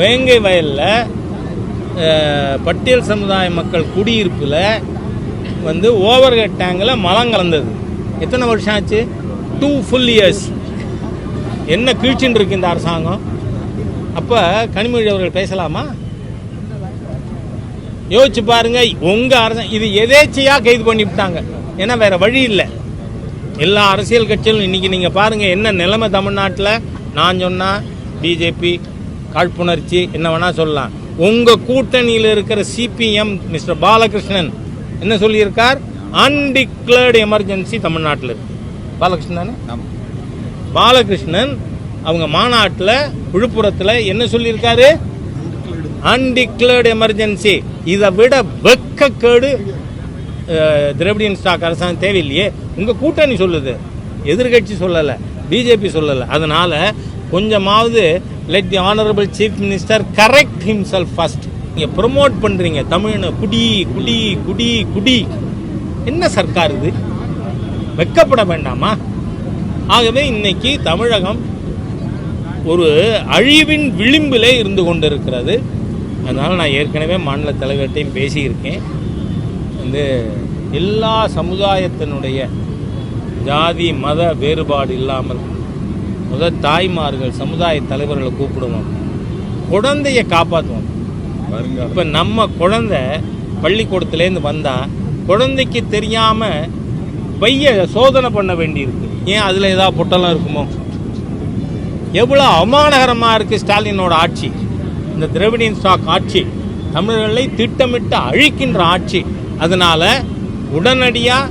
வேங்கை வயலில் பட்டியல் சமுதாய மக்கள் குடியிருப்பில் வந்து ஓவர் ஹெட் டேங்கில் மலம் கலந்தது. எத்தனை வருஷம் ஆச்சு? டூ ஃபுல் இயர்ஸ் என்ன கீழ்ச்சின்னு இருக்கு இந்த அரசாங்கம்? அப்போ கனிமொழி அவர்கள் பேசலாமா? யோசிச்சு பாருங்க உங்கள் அரசு இது எதேச்சையாக கைது பண்ணிவிட்டாங்க ஏன்னா வேற வழி இல்லை. எல்லா அரசியல் கட்சிகளும் இன்னைக்கு நீங்கள் பாருங்கள் என்ன நிலைமை தமிழ்நாட்டில்? நான் சொன்னால் பிஜேபி காழ்ப்புணர்ச்சி என்ன வேணா சொல்லலாம். உங்க கூட்டணியில் இருக்கிற சிபிஎம் மிஸ்டர் பாலகிருஷ்ணன் என்ன சொல்லியிருக்கார்? அன்டிக்ளேர்டு எமர்ஜென்சி தமிழ்நாட்டில் இருக்கு. பாலகிருஷ்ணன் தானே? பாலகிருஷ்ணன் அவங்க மாநாட்டில் விழுப்புரத்தில் என்ன சொல்லியிருக்காரு? அன்டிக்ளேர்டு எமர்ஜென்சி இதை விட வெக்கக்கேடு திரவிடியன் ஸ்டாக் அரசாங்கம் தேவையில்லையே. உங்க கூட்டணி சொல்லுது. எதிர்கட்சி சொல்லலை. பிஜேபி சொல்லலை. அதனால கொஞ்சமாவது let the honourable chief minister correct himself first நீங்க ப்ரொமோட் பண்றீங்க. தமிழ்னு குடி குடி குடி குடி. என்ன சர்க்கார் இது? வெக்கப்பட வேண்டாமா? ஆகவே இன்னைக்கு தமிழகம் ஒரு அழிவின் விளிம்பிலே இருந்து கொண்டிருக்கிறது. அதனால் நான் ஏற்கனவே மாநில தலைவர்கிட்டையும் பேசியிருக்கேன். வந்து எல்லா சமுதாயத்தினுடைய ஜாதி மத வேறுபாடு இல்லாமல் முதல் தாய்மார்கள் சமுதாய தலைவர்களை கூப்பிடுவோம். குழந்தைய காப்பாற்றுவோம் இப்போ நம்ம குழந்தை பள்ளிக்கூடத்துலேருந்து வந்தால் குழந்தைக்கு தெரியாமல் பைய சோதனை பண்ண வேண்டியிருக்கு. ஏன் அதில் ஏதாவது பொட்டலம் இருக்குமோ? எவ்வளோ அவமானகரமாக இருக்கு ஸ்டாலினோட ஆட்சி. இந்த திரவிடியன் ஸ்டாக் ஆட்சி. தமிழர்களை திட்டமிட்டு அழிக்கின்ற ஆட்சி. அதனால உடனடியாக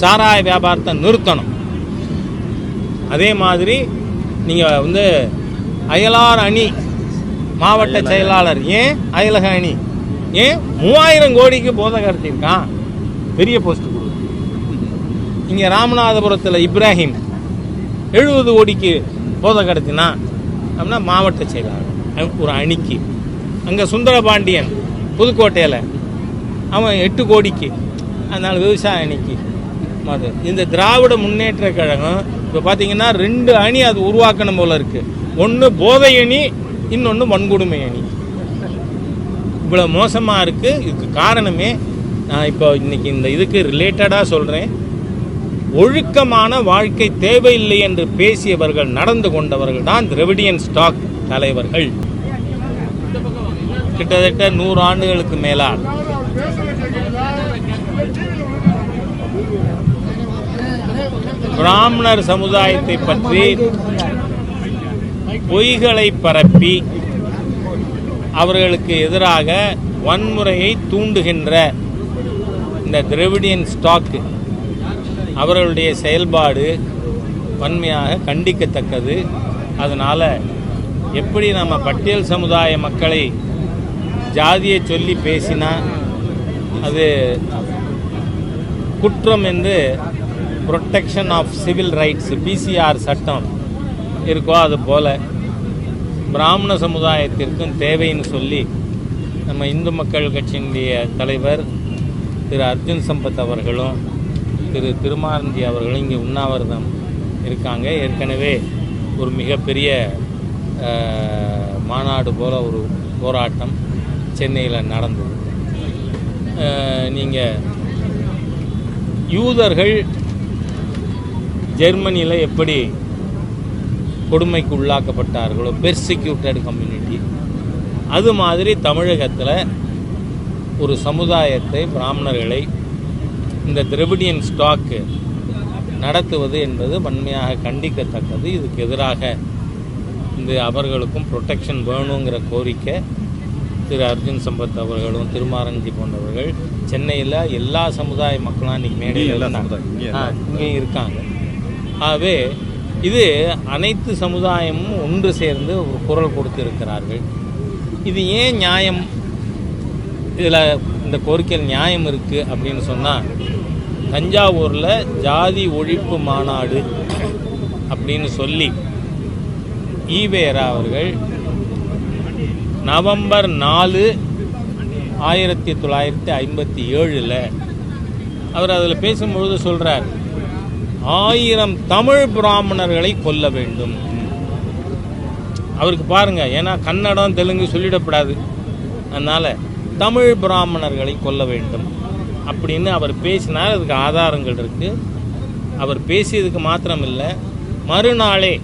சாராய வியாபாரத்தை நிறுத்தணும். அதே மாதிரி நீங்கள் வந்து அயலார் அணி மாவட்ட செயலாளர் ஏன் அயலக அணி? ஏன் மூவாயிரம் கோடிக்கு போதை கடத்தியிருக்கான் பெரிய போஸ்ட் கொடு. இங்கே ராமநாதபுரத்தில் இப்ராஹிம் எழுபது கோடிக்கு போதை கடத்தினா அப்படின்னா மாவட்ட செயலாளர் ஒரு அணிக்கு. அங்கே சுந்தரபாண்டியன் புதுக்கோட்டையில் அவன் எட்டு கோடிக்கு அதனால் விவசாய அணிக்கு. மது இந்த திராவிட முன்னேற்ற கழகம் இப்போ பார்த்தீங்கன்னா ரெண்டு அணி அது உருவாக்கணும் போல இருக்கு. ஒன்று போதை அணி இன்னொன்று வன்கொடுமை அணி. இவ்வளோ மோசமாக இருக்குது இதுக்கு காரணமே நான் இப்போ இன்னைக்கு இந்த இதுக்கு ரிலேட்டடாக சொல்கிறேன் ஒழுக்கமான வாழ்க்கை தேவையில்லை என்று பேசியவர்கள் நடந்து கொண்டவர்கள் தான் திரவிடியன் ஸ்டாக் தலைவர்கள். கிட்டத்தட்ட நூறு ஆண்டுகளுக்கு மேலாக பிராமணர் சமுதாயத்தை பற்றி பொய்களை பரப்பி அவர்களுக்கு எதிராக வன்முறையை தூண்டுகின்ற இந்த திரவிடியன் ஸ்டாக்கு அவர்களுடைய செயல்பாடு வன்மையாக கண்டிக்கத்தக்கது. அதனால் எப்படி நம்ம பட்டியல் சமுதாய மக்களை ஜாதியை சொல்லி பேசினா அது குற்றம் என்று protection of civil rights PCR சட்டம் இருக்கோ அது போல் பிராமண சமுதாயத்திற்கும் தேவைன்னு சொல்லி நம்ம இந்து மக்கள் கட்சியினுடைய தலைவர் திரு அர்ஜுன் சம்பத் அவர்களும் திரு திருமாரந்தி அவர்களும் இங்கே உண்ணாவிரதம் இருக்காங்க. ஏற்கனவே ஒரு மிகப்பெரிய மாநாடு போல ஒரு போராட்டம் சென்னையில் நடந்தது. நீங்கள் யூதர்கள் ஜெர்மனியில் எப்படி கொடுமைக்கு உள்ளாக்கப்பட்டார்களோ பெர்சிக்யூட்டட் கம்யூனிட்டி அது மாதிரி தமிழகத்தில் ஒரு சமுதாயத்தை பிராமணர்களை இந்த திரவிடியன் ஸ்டாக்கு நடத்துவது என்பது வன்மையாக கண்டிக்கத்தக்கது. இதுக்கு எதிராக இந்த அவர்களுக்கும் ப்ரொடெக்ஷன் வேணுங்கிற கோரிக்கை திரு அர்ஜுன் சம்பத் அவர்களும் திருமாரஞ்சி போன்றவர்கள் சென்னையில் எல்லா சமுதாய மக்களும் இன்னைக்கு மேடையில் இங்கே இருக்காங்க. ஆகவே இது அனைத்து சமுதாயமும் ஒன்று சேர்ந்து ஒரு குரல் கொடுத்திருக்கிறார்கள். இது ஏன் நியாயம்? இதில் இந்த கோரிக்கையில் நியாயம் இருக்குது அப்படின்னு சொன்னால் தஞ்சாவூரில் ஜாதி ஒழிப்பு மாநாடு அப்படின்னு சொல்லி ஈவேரா அவர்கள் நவம்பர் நாலு ஆயிரத்தி தொள்ளாயிரத்தி ஐம்பத்தி ஏழில் அவர் அதில் பேசும்பொழுது சொல்கிறார் ஆயிரம் தமிழ் பிராமணர்களை கொல்ல வேண்டும். அவருக்கு பாருங்க ஏன்னா கன்னடம் தெலுங்கு சொல்லிடப்படாது. அதனால தமிழ் பிராமணர்களை கொல்ல வேண்டும். அப்படின்னு அவர் பேசினார் அதுக்கு ஆதாரங்கள் இருக்கு. அவர் பேசியதுக்கு மாத்திரம் இல்லை மறுநாளே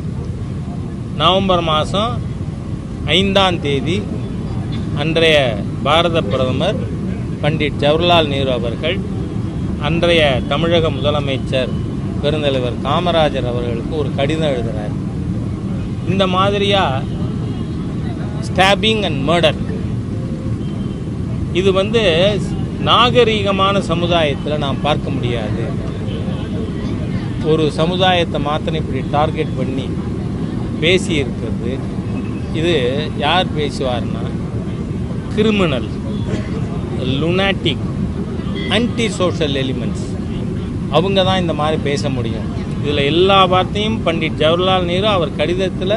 நவம்பர் மாதம் ஐந்தாம் தேதி அன்றைய பாரத பிரதமர் பண்டிட் ஜவஹர்லால் நேரு அவர்கள் அன்றைய தமிழக முதலமைச்சர் பெருந்தலைவர் காமராஜர் அவர்களுக்கு ஒரு கடிதம் எழுதுகிறார் இந்த மாதிரியாக ஸ்டாபிங் அண்ட் மர்டர் இது வந்து நாகரீகமான சமுதாயத்தில் நாம் பார்க்க முடியாது. ஒரு சமுதாயத்தை மாத்திரம் இப்படி டார்கெட் பண்ணி பேசி இருக்கிறது இது யார் பேசுவார்னா? Criminal lunatic anti social elements அவங்க தான் இந்த மாதிரி பேச முடியும். இதில் எல்லா வார்த்தையும் பண்டிட் ஜவஹர்லால் நேரு அவர் கடிதத்தில்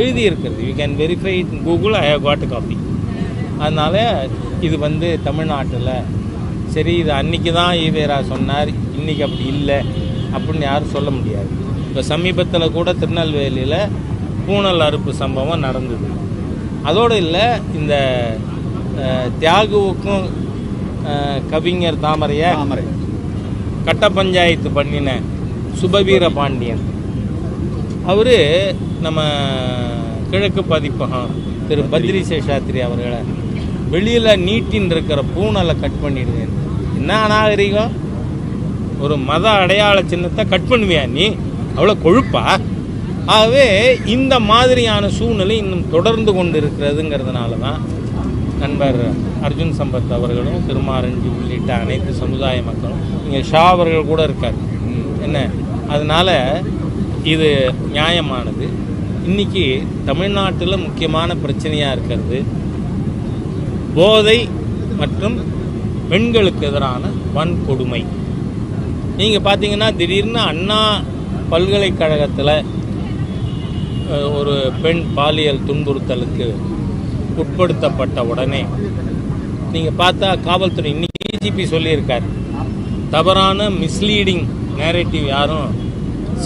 எழுதியிருக்கிறது. You can verify it Google I have got copy அதனால் இது வந்து தமிழ்நாட்டில் சரி இது அன்னைக்கு தான் ஈவேரா சொன்னார் இன்னைக்கு அப்படி இல்லை அப்படின்னு யாரும் சொல்ல முடியாது. இப்போ சமீபத்தில் கூட திருநெல்வேலியில் பூனல் அறுப்பு சம்பவம் நடந்தது. அதோடு இல்லை இந்த தியாகுவுக்கும் கவிஞர் தாமரையா தாமரை. கட்ட பஞ்சாயத்து பண்ணின சுபவீர பாண்டியன். அவர் நம்ம கிழக்கு பதிப்பகம் திரு பத்ரி சேஷாத்ரி அவர்களை வெளியில் நீட்டின் இருக்கிற பூனலை கட் பண்ணிடுவேன். என்ன அநாகரிகம்? ஒரு மத அடையாள சின்னத்தை கட் பண்ணுவியா நீ? அவ்வளோ கொழுப்பா? ஆகவே இந்த மாதிரியான சூழ்நிலை இன்னும் தொடர்ந்து கொண்டு இருக்கிறதுங்கிறதுனால தான் நண்பர் அர்ஜுன் சம்பத் அவர்களும் திருமாரஞ்சி உள்ளிட்ட அனைத்து சமுதாய மக்களும் இங்கே ஷா அவர்கள் கூட இருக்கார். என்ன? அதனால் இது நியாயமானது. இன்றைக்கி தமிழ்நாட்டில் முக்கியமான பிரச்சனையாக இருக்கிறது போதை மற்றும் பெண்களுக்கு எதிரான வன்கொடுமை. நீங்கள் பார்த்தீங்கன்னா திடீர்னு அண்ணா பல்கலைக்கழகத்தில் ஒரு பெண் பாலியல் துன்புறுத்தலுக்கு உட்படுத்தப்பட்ட உடனே நீங்கள் பார்த்தா காவல்துறை இன்னைக்கு டிஜிபி சொல்லியிருக்கார். தவறான மிஸ்லீடிங் நேரேட்டிவ் யாரும்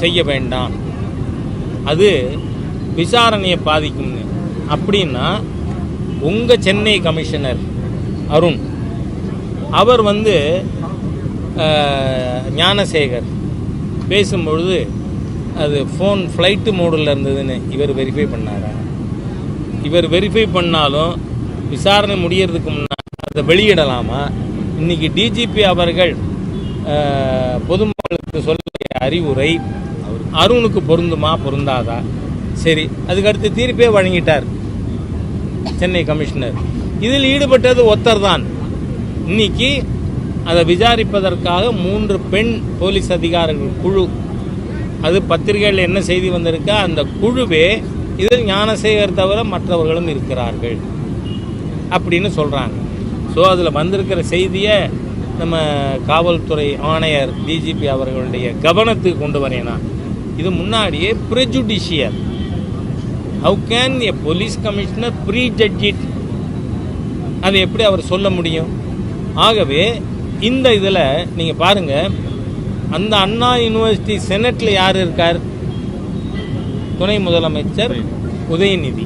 செய்ய வேண்டாம். அது விசாரணையை பாதிக்கும்னு அப்படின்னா உங்கள் சென்னை கமிஷனர் அருண் அவர் வந்து ஞானசேகர் பேசும்பொழுது அது ஃபோன் ஃப்ளைட்டு மோடில் இருந்ததுன்னு இவர் வெரிஃபை பண்ணாரா? இவர் வெரிஃபை பண்ணாலும் விசாரணை முடியறதுக்கு முன்னால் அதை வெளியிடலாமா? இன்றைக்கி டிஜிபி அவர்கள் பொதுமக்களுக்கு சொல்ல அறிவுரை அருணுக்கு பொருந்துமா பொருந்தாதா? சரி அதுக்கடுத்து தீர்ப்பே வழங்கிட்டார் சென்னை கமிஷனர். இதில் ஈடுபட்டது ஒத்தர் தான் இன்னைக்கு அதை விசாரிப்பதற்காக மூன்று பெண் போலீஸ் அதிகாரிகள் குழு அது பத்திரிகையில் என்ன செய்தி வந்திருக்கா? அந்த குழுவே இதில் ஞானசேகர் தவிர மற்றவர்களும் இருக்கிறார்கள் அப்படின்னு சொல்கிறாங்க ஸோ அதில் வந்திருக்கிற செய்தியை நம்ம காவல்துறை ஆணையர் டிஜிபி அவர்களுடைய கவனத்துக்கு கொண்டு வரேனா. இது முன்னாடியே prejudicial how can a police commissioner prejudge it அதை எப்படி அவர் சொல்ல முடியும்? ஆகவே இந்த இதில் நீங்கள் பாருங்கள் அந்த அண்ணா யூனிவர்சிட்டி செனட்டில் யார் இருக்கார்? துணை முதலமைச்சர் உதயநிதி.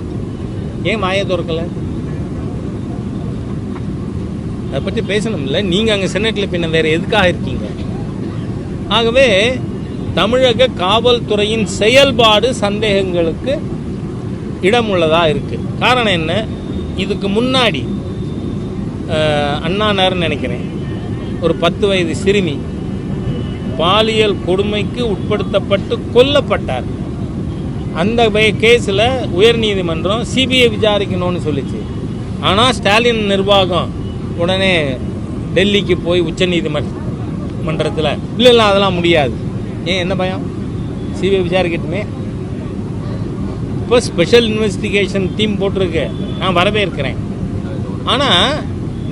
ஏன் வாயை திறக்கல? அதை பற்றி பேசணும்ல. நீங்கள் அங்கே செனட்டில் பின்ன வேறு எதுக்காக இருக்கீங்க? ஆகவே தமிழக காவல்துறையின் செயல்பாடு சந்தேகங்களுக்கு இடம் உள்ளதாக இருக்குது காரணம் என்ன? இதுக்கு முன்னாடி அண்ணானார்னு நினைக்கிறேன். ஒரு பத்து வயது சிறுமி பாலியல் கொடுமைக்கு உட்படுத்தப்பட்டு கொல்லப்பட்டார். அந்த கேஸில் உயர்நீதிமன்றம் சிபிஐ விசாரிக்கணும்னு சொல்லிச்சு. ஆனால் ஸ்டாலின் நிர்வாகம் உடனே டெல்லிக்கு போய் உச்சநீதிமன்ற மன்றத்தில். இல்லை இல்லை அதெல்லாம் முடியாது. ஏன் என்ன பயம்? சிபிஐ விசாரிக்கட்டுமே? இப்போ ஸ்பெஷல் இன்வெஸ்டிகேஷன் டீம் போட்டிருக்கு. நான் வரவேற்கிறேன். ஆனால்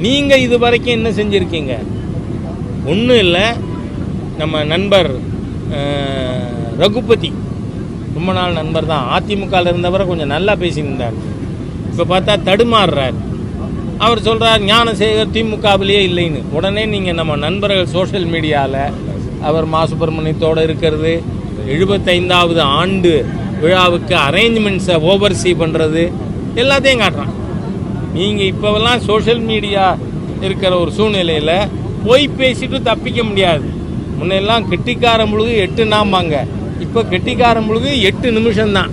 நீங்கள் இது வரைக்கும் என்ன செஞ்சுருக்கீங்க? ஒன்றும் இல்லை. நம்ம நண்பர் ரகுபதி ரொம்ப நாள் நண்பர் தான். அதிமுகவில் இருந்தவரை கொஞ்சம் நல்லா பேசியிருந்தார். இப்போ பார்த்தா தடுமாறுறார். அவர் சொல்கிறார் ஞானசேகர் திமுகவிலேயே இல்லைன்னு. உடனே நீங்கள் நம்ம நண்பர்கள் சோஷியல் மீடியாவில் அவர் மா. சுப்பிரமணியத்தோடு இருக்கிறது. எழுபத்தைந்தாவது ஆண்டு விழாவுக்கு அரேஞ்ச்மெண்ட்ஸை ஓவர்சி பண்ணுறது எல்லாத்தையும் காட்டுறான். நீங்கள் இப்போவெல்லாம் சோஷியல் மீடியா இருக்கிற ஒரு சூழ்நிலையில் போய் பேசிட்டு தப்பிக்க முடியாது. முன்னெல்லாம் கெட்டிக்கார முழுகு எட்டு நாம்பாங்க இப்போ கெட்டிக்கார முழுகு எட்டு நிமிஷம்தான்.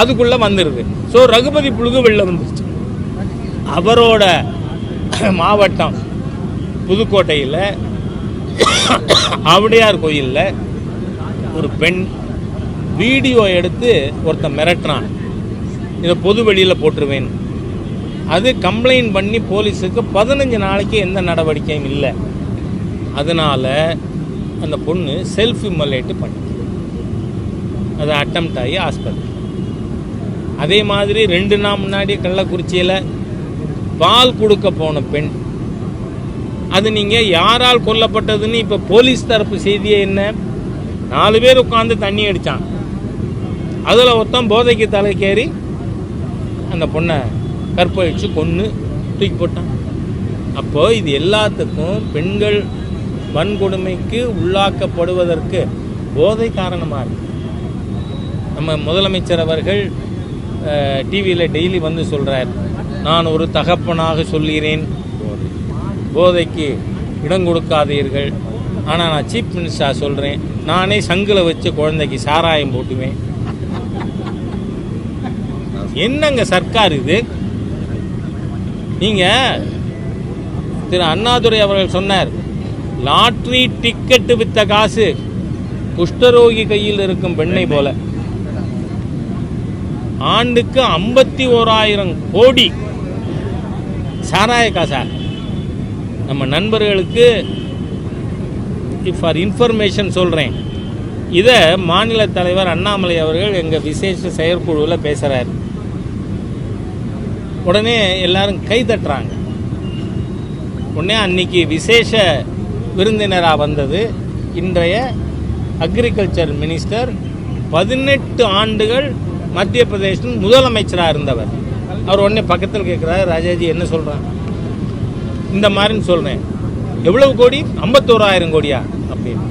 அதுக்குள்ளே வந்துடுது ஸோ ரகுபதி புழுகு வெளில வந்துருச்சு. அவரோட மாவட்டம் புதுக்கோட்டையில் ஆவுடையார் கோயிலில் ஒரு பெண் வீடியோ எடுத்து ஒருத்தன் மிரட்டுறான். இதை பொது வெளியில் போட்டுருவேன். அது கம்ப்ளைண்ட் பண்ணி போலீஸுக்கு பதினஞ்சு நாளைக்கு எந்த நடவடிக்கையும் இல்லை. அதனால் அந்த பொண்ணு செல்ஃப் இம்மலேட்டு பண்ணு அது அட்டம்ப்ட் ஆகி ஹாஸ்பிட்டல் அதே மாதிரி ரெண்டு நாள் முன்னாடி கள்ளக்குறிச்சியில் பால் கொடுக்க போன பெண் அது நீங்கள் யாரால் கொல்லப்பட்டதுன்னு இப்போ போலீஸ் தரப்பு செய்தியே என்ன? நாலு பேர் உட்காந்து தண்ணி அடித்தான் அதில் ஒருத்தன் போதைக்கு தலைக்கேறி அந்த பொண்ணை கற்பழிச்சு கொன்று தூக்கி போட்டான். அப்போ இது எல்லாத்துக்கும் பெண்கள் வன்கொடுமைக்கு உள்ளாக்கப்படுவதற்கு போதை காரணமாக இருக்கு. நம்ம முதலமைச்சர் அவர்கள் டிவியில் டெய்லி வந்து சொல்கிறார் நான் ஒரு தகப்பனாக சொல்கிறேன். போதைக்கு இடம் கொடுக்காதீர்கள். ஆனால் நான் சீஃப் மினிஸ்டராக சொல்கிறேன் நானே சங்கில் வச்சு குழந்தைக்கு சாராயம் போட்டுவேன். என்னங்க சர்க்கார் இது? நீங்கள் திரு அண்ணாதுரை அவர்கள் சொன்னார் லாட்ரி டிக்கெட்டு வித்த காசு குஷ்டரோகி கையில் இருக்கும் பெண்ணை போல. ஆண்டுக்கு ஐம்பத்தி ஓராயிரம் கோடி. சாராய காசா நம்ம நண்பர்களுக்கு ஃபார் இன்ஃபர்மேஷன் சொல்கிறேன் இதை மாநில தலைவர் அண்ணாமலை அவர்கள் எங்கள் விசேஷ செயற்குழுவில் பேசுகிறார் உடனே எல்லாரும் கை தட்டுறாங்க. உடனே அன்னைக்கு விசேஷ விருந்தினராக வந்தது இன்றைய அக்ரிகல்ச்சர் மினிஸ்டர் பதினெட்டு ஆண்டுகள் மத்திய பிரதேசத்தின் முதலமைச்சராக இருந்தவர். அவர் உடனே பக்கத்தில் கேட்குறாரு ராஜாஜி என்ன சொல்கிறான் இந்த மாதிரின்னு சொல்கிறேன் எவ்வளவு கோடி? ஐம்பத்தோராயிரம் கோடியா? அப்படின்னு.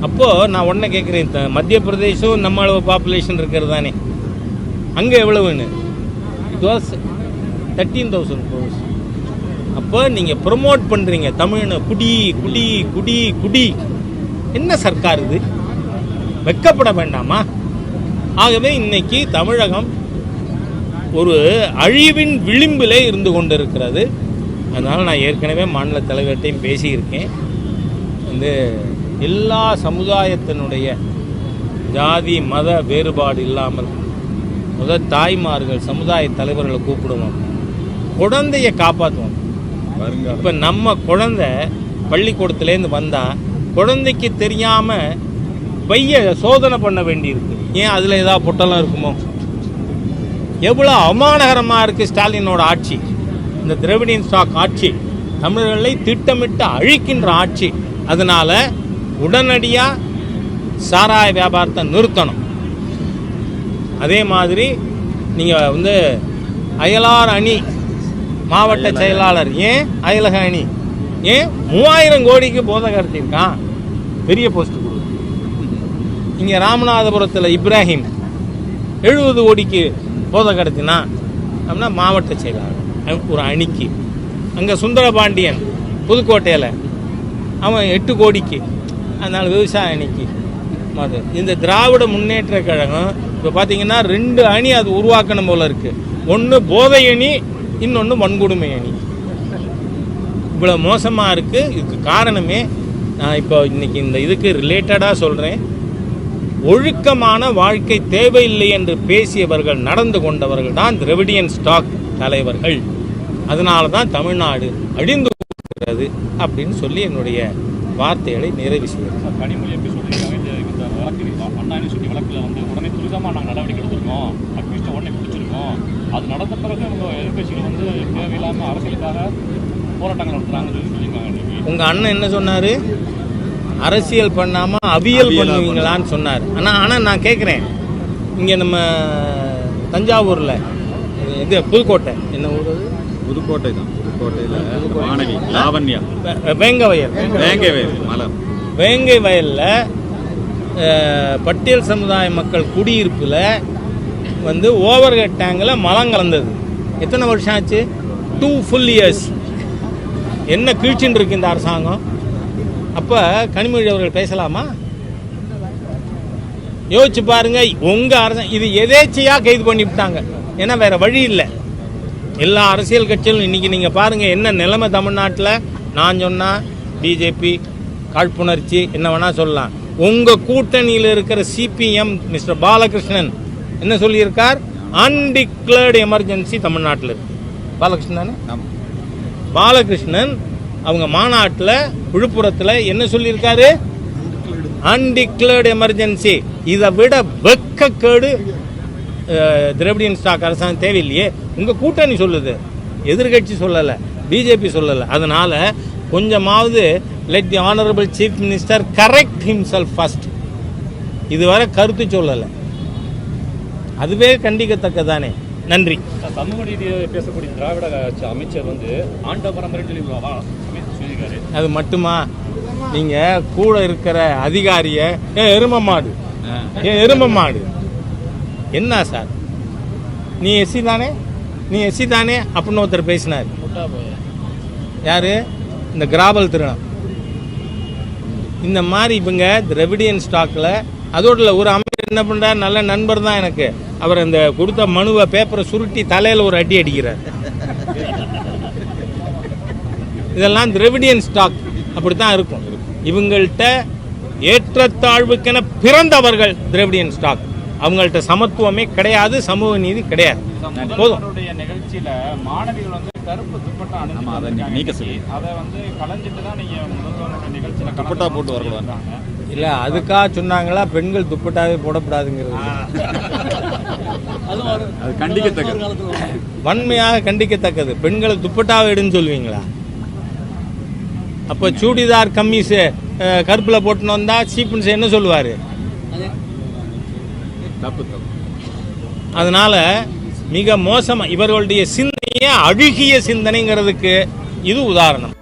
அப்போது நான் உடனே கேட்குறேன் த- மத்திய பிரதேசம் நம்ம அளவு பாப்புலேஷன் இருக்கிறது தானே? அங்கே எவ்வளவுன்னு? It was thirteen thousand crores அப்போ நீங்கள் ப்ரொமோட் பண்ணுறீங்க தமிழ்னு குடி குடி குடி குடி. என்ன சர்க்கார் இது? வெக்கப்பட வேண்டாமா? ஆகவே இன்னைக்கு தமிழகம் ஒரு அழிவின் விளிம்பிலே இருந்து கொண்டிருக்கிறது. அதனால் நான் ஏற்கனவே மாநில தலைவர்கிட்டையும் பேசியிருக்கேன். வந்து எல்லா சமுதாயத்தினுடைய ஜாதி மத வேறுபாடு இல்லாமல் முதல் தாய்மார்கள் சமுதாய தலைவர்களை கூப்பிடுவோம். குழந்தைய காப்பாற்றுவோம் இப்போ நம்ம குழந்தை பள்ளிக்கூடத்துலேருந்து வந்தால் குழந்தைக்கு தெரியாமல் பைய சோதனை பண்ண வேண்டியிருக்கு. ஏன் அதில் ஏதாவது பொட்டலம் இருக்குமோ? எவ்வளோ அவமானகரமாக இருக்குது ஸ்டாலினோட ஆட்சி. இந்த திராவிடியன் ஸ்டாக் ஆட்சி. தமிழர்களை திட்டமிட்டு அழிக்கின்ற ஆட்சி. அதனால் உடனடியாக சாராய வியாபாரத்தை நிறுத்தணும். அதே மாதிரி நீங்கள் வந்து அயலார் அணி மாவட்ட செயலாளர் ஏன் அயலக அணி? ஏன் மூவாயிரம் கோடிக்கு போதை கடத்தியிருக்கான் பெரிய போஸ்ட் இங்கே ராமநாதபுரத்தில் இப்ராஹிம் எழுபது கோடிக்கு போதை கடத்தினா அப்படின்னா மாவட்ட செயலாளர் ஒரு அணிக்கு. அங்கே சுந்தரபாண்டியன் புதுக்கோட்டையில் அவன் எட்டு கோடிக்கு அதனால் விவசாய அணிக்கு. மது இந்த திராவிட முன்னேற்ற கழகம் இப்போ பார்த்தீங்கன்னா ரெண்டு அணி அது உருவாக்கணும் போல இருக்குது ஒன்று போதை அணி இன்னொன்று வன்கொடுமை அணி. இவ்வளோ மோசமாக இருக்குது இதுக்கு காரணமே நான் இப்போ இன்றைக்கி இந்த இதுக்கு ரிலேட்டடாக சொல்கிறேன் ஒழுக்கமான வாழ்க்கை தேவையில்லை என்று பேசியவர்கள் நடந்து கொண்டவர்கள் தான் திராவிடியன் ஸ்டாக் தலைவர்கள். அதனால தான் தமிழ்நாடு அழிந்து கொண்டிருக்கிறது அப்படின்னு சொல்லி என்னுடைய வார்த்தைகளை நிறைவு செய்கிறேன் சார் கனிமொழி எப்படி சொல்லியிருக்காங்க இந்த இந்த வழக்கு அண்ணா யூனிவர்சிட்டி வழக்கில் வந்து உடனே துரிதமாக நாங்கள் நடவடிக்கை எடுத்திருக்கோம். அக்யூஸ்ட்டை உடனே பிடிச்சிருக்கோம் அது நடந்த பிறகு எதிர்கட்சிகள் வந்து தேவையில்லாமல் அரசியலுக்காக போராட்டங்கள் சொல்லியிருக்காங்க. இன்னைக்கு உங்கள் அண்ணன் என்ன சொன்னார்? அரசியல் பண்ணாமல் அவியல் பண்ணுவீங்களான்னு சொன்னார். ஆனால் ஆனால் நான் கேட்குறேன் இங்கே நம்ம தஞ்சாவூரில் இது புதுக்கோட்டை. என்ன ஊர் அது? புதுக்கோட்டை தான். புதுக்கோட்டையில் மாணவி லாவண்யா. வேங்க வயல். வேங்கவே மலர். வேங்கை வயலில் பட்டியல் சமுதாய மக்கள் குடியிருப்பில் வந்து ஓவர் ஹெட் டேங்கில் மலம் கலந்தது. எத்தனை வருஷம் ஆச்சு? டூ ஃபுல் இயர்ஸ் என்ன கீழ்ச்சின்னு இருக்கு இந்த அரசாங்கம்? அப்போ கனிமொழி அவர்கள் பேசலாமா? யோசிச்சு பாருங்க உங்க அரசு இது எதேச்சையா கைது பண்ணிவிட்டாங்க ஏன்னா வேற வழி இல்லை. எல்லா அரசியல் கட்சிகளும் இன்னைக்கு நீங்க பாருங்க என்ன நிலைமை தமிழ்நாட்டில்? நான் சொன்னா பிஜேபி காழ்ப்புணர்ச்சி என்ன வேணா சொல்லலாம். உங்க கூட்டணியில் இருக்கிற சிபிஎம் மிஸ்டர் பாலகிருஷ்ணன் என்ன சொல்லியிருக்கார்? அன்டிக்ளேர்டு எமர்ஜென்சி தமிழ்நாட்டில் இருக்கு. பாலகிருஷ்ணன் பாலகிருஷ்ணன் அவங்க மாநாட்டில் விழுப்புரத்தில் என்ன சொல்லியிருக்காரு? Undeclared emergency. இதை விட வெக்கக்கேடு திரவிடியன் ஸ்டாக் அரசாங்கம் தேவையில்லையே. உங்கள் கூட்டணி சொல்லுது. எதிர்கட்சி சொல்லலை. பிஜேபி சொல்லலை. அதனால் கொஞ்சமாவது let the honourable chief minister correct himself first இதுவரை கருத்து சொல்லலை. அதுவே கண்டிக்கத்தக்கதானே. நன்றி. சமூக நீதியை பேசக்கூடிய திராவிட கட்சி அமைச்சர் வந்து ஆண்ட பரம்பரை சொல்லி சொல்லியிருக்காரு அது மட்டுமா? நீங்க கூட இருக்கிற அதிகாரிய ஏ எரும மாடு. ஏ எரும மாடு. என்ன சார்? நீ எஸ்சி தானே? நீ எஸ்சி தானே? அப்படின்னு ஒருத்தர் பேசினார். யாரு? இந்த கிராபல் திருணம் இந்த மாதிரி இவங்க திரவிடியன் ஸ்டாக்ல அதோட ஒரு அமைச்சர் என்ன பண்றார்? நல்ல நண்பர் தான் எனக்கு. அவர் இந்த கொடுத்த மனுவை பேப்பரை சுருட்டி தலையில ஒரு அடி அடிக்கிறார் இதெல்லாம் திரவிடியன் ஸ்டாக் அப்படித்தான் இருக்கும் இவங்கள்ட்ட ஏற்றத்தாழ்வுக்கென பிறந்தவர்கள் திரவிடியன் ஸ்டாக் அவங்கள்ட்ட சமத்துவமே கிடையாது சமூக நீதி கிடையாது போதும் நிகழ்ச்சியில மாணவிகள் வந்து கருப்பு துப்பட்டா ஆமா, அதை நீக்க. சொல்லி. அதை வந்து கலைஞ்சிட்டு தான் நீங்க நிகழ்ச்சியில துப்பட்டா போட்டு. சொல்லியிருக்காங்க. இல்ல அதுக்காக சொன்னாங்களா பெண்கள் துப்பட்டாவே போடக்கூடாதுங்கிறது அது கண்டிக்கத்தக்கது. வன்மையாக கண்டிக்கத்தக்கது. பெண்களை துப்பட்டாவை எடுன்னு சொல்லுவீங்களா? அப்போ சூடிதார் கம்மீஸ் கருப்புல போட்டுன்னு வந்தா சீப்புன்னு என்ன சொல்லுவாரு? தப்பு தப்பு. அதனால மிக மோசமா இவர்களுடைய சிந்தனையே அழுகிய சிந்தனைங்கிறதுக்கு இது உதாரணம்.